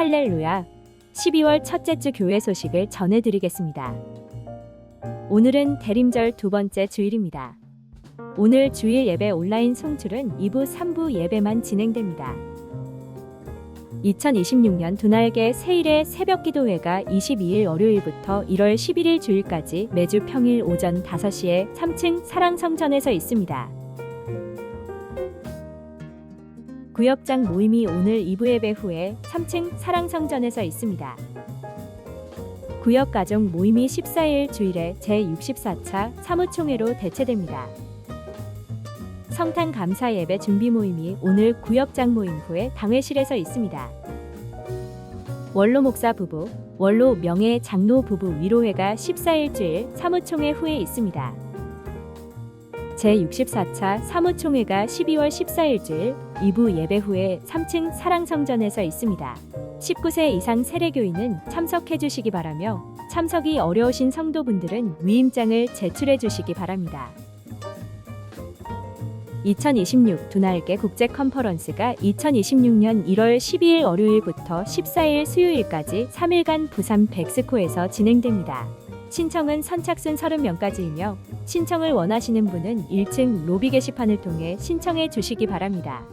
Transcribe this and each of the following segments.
할렐루야. 12월 첫째 주 교회 소식을 전해드리겠습니다. 오늘은 대림절 두 번째 주일입니다. 오늘 주일 예배 온라인 송출은 2부, 3부 예배만 진행됩니다. 2026년 두날개 세일의 새벽 기도회가 22일 월요일부터 1월 11일 주일까지 매주 평일 오전 5시에 3층 사랑성전에서 있습니다. 구역장 모임이 오늘 2부 예배 후에 3층 사랑성전에서 있습니다. 구역가족 모임이 14일 주일에 제64차 사무총회로 대체됩니다. 성탄 감사 예배 준비 모임이 오늘 구역장 모임 후에 당회실에서 있습니다. 원로 목사 부부, 원로 명예 장로 부부 위로회가 14일 주일 사무총회 후에 있습니다. 제64차 사무총회가 12월 14일 주일 2부 예배 후에 3층 사랑성전에서 있습니다. 19세 이상 세례교인은 참석해 주시기 바라며 참석이 어려우신 성도분들은 위임장을 제출해 주시기 바랍니다. 2026 두날개 국제 컨퍼런스가 2026년 1월 12일 월요일부터 14일 수요일까지 3일간 부산 백스코에서 진행됩니다. 신청은 선착순 30명까지이며 신청을 원하시는 분은 1층 로비 게시판을 통해 신청해 주시기 바랍니다.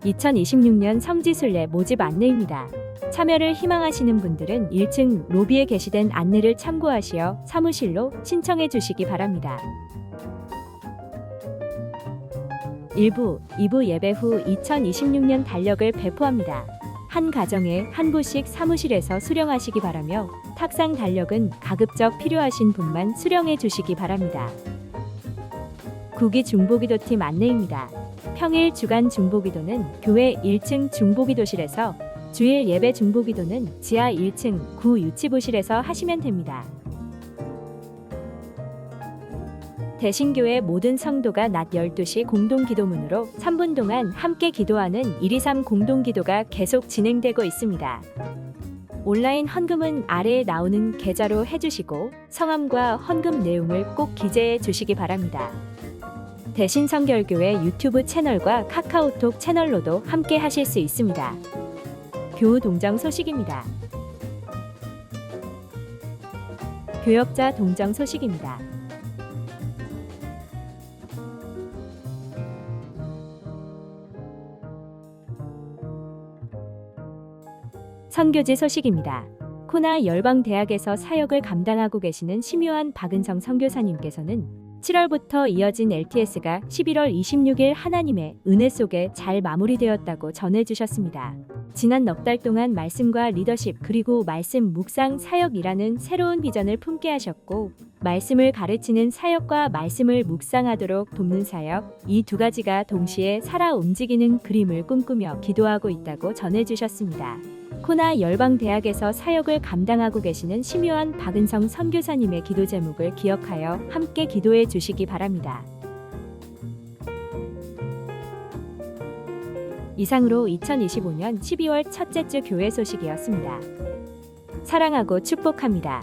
2026년 성지순례 모집 안내입니다. 참여를 희망하시는 분들은 1층 로비에 게시된 안내를 참고하시어 사무실로 신청해 주시기 바랍니다. 1부, 2부 예배 후 2026년 달력을 배포합니다. 한 가정에 한 부씩 사무실에서 수령하시기 바라며 탁상 달력은 가급적 필요하신 분만 수령해 주시기 바랍니다. 구기 중보기도팀 안내입니다. 평일 주간 중보기도는 교회 1층 중보기도실에서 주일 예배 중보기도는 지하 1층 구 유치부실에서 하시면 됩니다. 대신교회 모든 성도가 낮 12시 공동기도문으로 3분 동안 함께 기도하는 123 공동기도가 계속 진행되고 있습니다. 온라인 헌금은 아래에 나오는 계좌로 해주시고 성함과 헌금 내용을 꼭 기재해 주시기 바랍니다. 대신성결교회 유튜브 채널과 카카오톡 채널로도 함께 하실 수 있습니다. 교우 동정 소식입니다. 교역자 동정 소식입니다. 선교지 소식입니다. 코나 열방대학에서 사역을 감당하고 계시는 심요한 박은성 선교사님께서는 7월부터 이어진 LTS가 11월 26일 하나님의 은혜 속에 잘 마무리되었다고 전해주셨습니다. 지난 넉 달 동안 말씀과 리더십 그리고 말씀 묵상 사역이라는 새로운 비전을 품게 하셨고 말씀을 가르치는 사역과 말씀을 묵상하도록 돕는 사역 이 두 가지가 동시에 살아 움직이는 그림을 꿈꾸며 기도하고 있다고 전해주셨습니다. 코나 열방대학에서 사역을 감당하고 계시는 심요한 박은성 선교사님의 기도 제목을 기억하여 함께 기도해 주시기 바랍니다. 이상으로 2025년 12월 첫째 주 교회 소식이었습니다. 사랑하고 축복합니다.